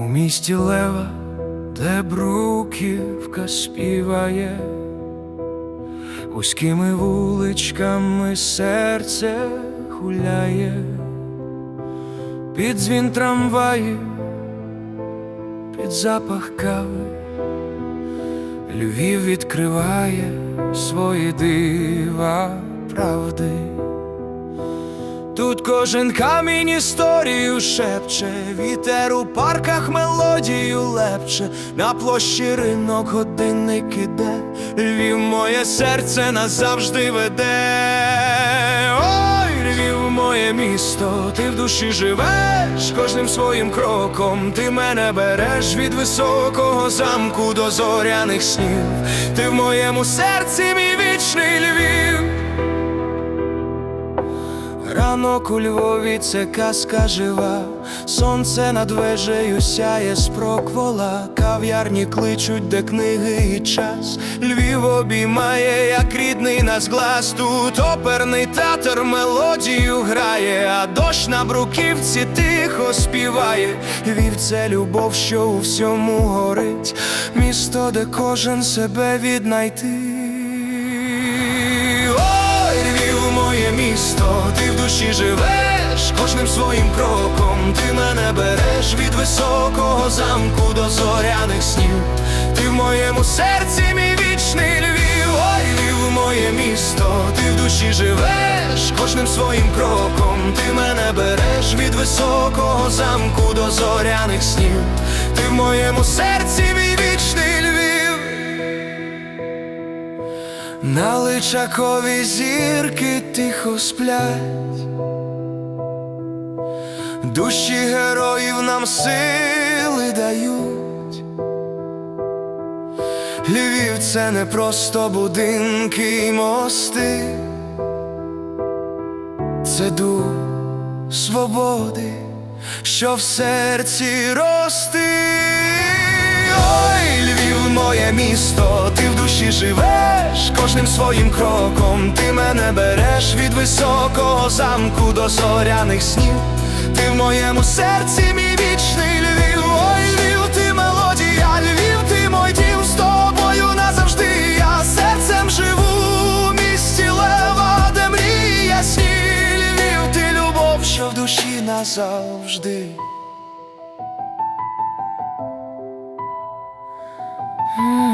місті лева, де бруківка співає, вузькими вуличками серце гуляє, під дзвін трамваїв, під запах кави, Львів відкриває свої дива правди. Тут кожен камінь історію шепче, вітер у парках мелодію лепче, на площі ринок годинник іде, Львів моє серце назавжди веде. Ой, Львів моє місто, ти в душі живеш, кожним своїм кроком ти мене береш від високого замку до зоряних снів. Ти в моєму серці, мій вічний Львів. Ранок у Львові це казка жива, сонце над вежею сяє з проквола, кав'ярні кличуть, де книги і час. Львів обіймає, як рідний нас глас. Тут оперний театр мелодію грає, а дощ на бруківці тихо співає. Львів це любов, що у всьому горить, місто, де кожен себе віднайти. Ой, Львів, моє місто, душі живеш, кожним своїм кроком ти мене береш від високого замку до зоряних снів. Ти в моєму серці, мій вічний Львів, ой, Львів, моє місто, ти в душі живеш, кожним своїм кроком ти мене береш від високого замку до зоряних снів. Ти в моєму серці, мій вічний Львів. На личакові зірки тихо сплять, душі героїв нам сили дають. Львів це не просто будинки й мости, це дух свободи, що в серці рости. Ой, Львів, моє місто, ти в душі живеш, кожним своїм кроком ти мене береш від високого замку до зоряних снів. Ти в моєму серці мій вічний Львів, ой, Львів, ти мелодія, Львів, ти мой дім з тобою назавжди. Я серцем живу, місті лева, де мрії ясні Львів, ти любов, що в душі назавжди. Mm.